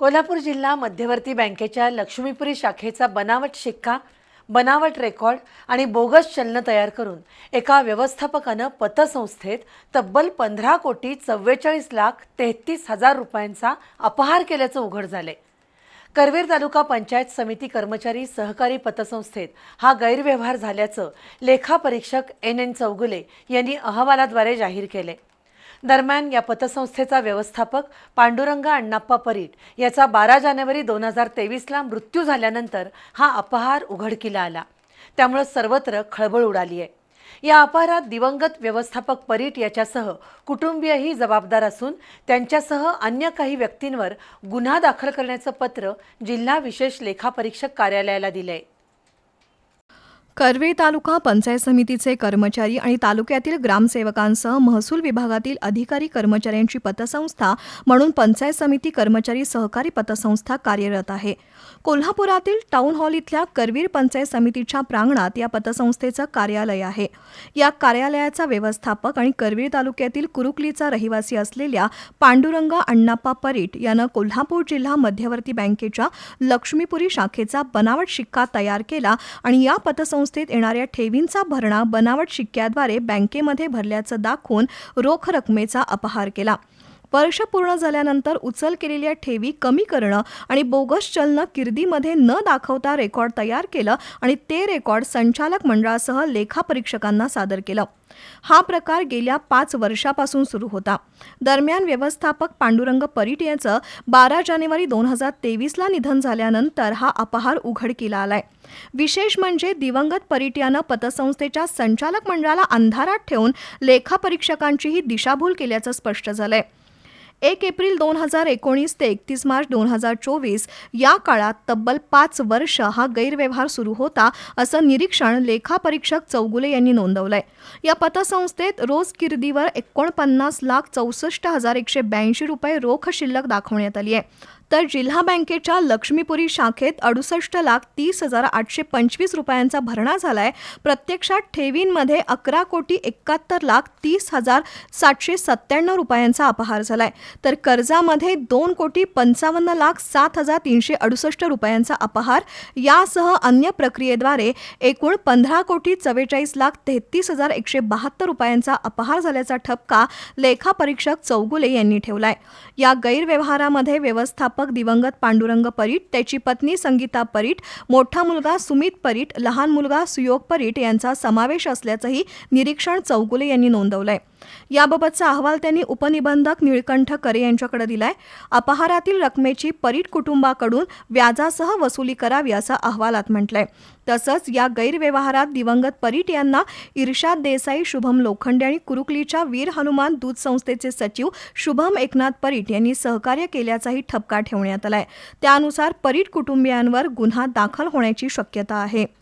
कोल्हापूर जिल्हा मध्यवर्ती बँकेच्या लक्ष्मीपुरी शाखेचा बनावट शिक्का बनावट रेकॉर्ड आणि बोगस चलन तयार करून एका व्यवस्थापकानं पतसंस्थेत तब्बल पंधरा कोटी चव्वेचाळीस लाख तेहतीस हजार रुपयांचा अपहार केल्याचं उघड झाले करवीर तालुका पंचायत समिती कर्मचारी सहकारी पतसंस्थेत हा गैरव्यवहार झाल्याचं लेखापरीक्षक एन एन चौगुले यांनी अहवालाद्वारे जाहीर केले दरम्यान या पतसंस्थेचा व्यवस्थापक पांडुरंगा अण्णाप्पा परीट याचा बारा जानेवारी दोन हजार तेवीसला मृत्यू झाल्यानंतर हा अपहार उघडकीला आला. त्यामुळे सर्वत्र खळबळ उडाली आहे या अपहारात दिवंगत व्यवस्थापक परीट याच्यासह कुटुंबीयही जबाबदार असून त्यांच्यासह अन्य काही व्यक्तींवर गुन्हा दाखल करण्याचं पत्र जिल्हा विशेष लेखापरीक्षक कार्यालयाला दिलं आहे करवीर तालुका पंचायत समितीचे कर्मचारी आणि तालुक्यातील ग्रामसेवकांसह महसूल विभागातील अधिकारी कर्मचाऱ्यांची पतसंस्था म्हणून पंचायत समिती कर्मचारी सहकारी पतसंस्था कार्यरत आहे. कोल्हापुरातील टाउन हॉल इथल्या करवीर पंचायत समितीच्या प्रांगणात या पतसंस्थेचं कार्यालय आहे. या कार्यालयाचा व्यवस्थापक आणि करवीर तालुक्यातील कुरुकलीचा रहिवासी असलेल्या पांडुरंग अण्णाप्पा परीट यानं कोल्हापूर जिल्हा मध्यवर्ती बँकेच्या लक्ष्मीपुरी शाखेचा बनावट शिक्का तयार केला आणि या संस्थेत येणाऱ्या ठेवींचा भरणा बनावट शिक्क्याद्वारे बँकेमध्ये भरल्याचं दाखवून रोख रकमेचा अपहार केला. वर्ष पूर्ण झाल्यानंतर उचल केलेल्या ठेवी कमी करणं आणि बोगस चलनं किर्दीमध्ये न दाखवता रेकॉर्ड तयार केलं आणि ते रेकॉर्ड संचालक मंडळासह लेखापरीक्षकांना सादर केलं. हा प्रकार गेल्या पाच वर्षापासून सुरू होता. दरम्यान व्यवस्थापक पांडुरंग परीट याचं बारा जानेवारी दोन हजार तेवीसला निधन झाल्यानंतर हा अपहार उघडकीला आलाय. विशेष म्हणजे दिवंगत परीट यानं पतसंस्थेच्या संचालक मंडळाला अंधारात ठेवून लेखापरीक्षकांचीही दिशाभूल केल्याचं स्पष्ट झालंय. एक एप्रिल दोन हजार एकोणीस ते एकतीस मार्च दोन हजार चोवीस या काळात तब्बल पाच वर्ष हा गैरव्यवहार सुरू होता असं निरीक्षण लेखापरीक्षक चौगुले यांनी नोंदवलंय. या पतसंस्थेत रोज किर्दीवर एकोणपन्नास लाख चौसष्ट हजार एकशे ब्याऐंशी रुपये रोख शिल्लक दाखवण्यात आली आहे. तर जिल्हा बँकेच्या लक्ष्मीपुरी शाखेत अडुसष्ट लाख तीस हजार आठशे पंचवीस रुपयांचा भरणा झालाय. प्रत्यक्षात ठेवींमध्ये अकरा कोटी एकाहत्तर लाख तीस हजार सातशे सत्त्याण्णव रुपयांचा अपहार झालाय. तर कर्जामध्ये दोन कोटी पंचावन्न लाख सात हजार तीनशे अडुसष्ट रुपयांचा अपहार. यासह अन्य प्रक्रियेद्वारे एकूण पंधरा कोटी चव्वेचाळीस लाख तेहतीस हजार एकशे बहात्तर रुपयांचा अपहार झाल्याचा ठपका लेखापरीक्षक चौगुले यांनी ठेवलाय. या गैरव्यवहारामध्ये संस्थापक दिवंगत पांडुरंग परीट त्याची पत्नी संगीता परीट मोठा मुलगा सुमित परीट लहान मुलगा सुयोग परीट यांचा समावेश असल्याचंही निरीक्षण चौगुले यांनी नोंदवलंय. याबाबतचा अहवाल त्यांनी उपनिबंधक निळकंठ करे यांच्याकडे दिलाय. अपहारातील रकमेची परीट कुटुंबाकडून व्याजासह वसुली करावी असं अहवालात म्हटलंय. तसंच या गैरव्यवहारात दिवंगत परीट यांना इर्षाद देसाई शुभम लोखंडे आणि कुरुकलीच्या वीर हनुमान दूध संस्थेचे सचिव शुभम एकनाथ परीट यांनी सहकार्य केल्याचाही ठपका ठेवण्यात आलाय. त्यानुसार परीट कुटुंबियांवर गुन्हा दाखल होण्याची शक्यता आहे.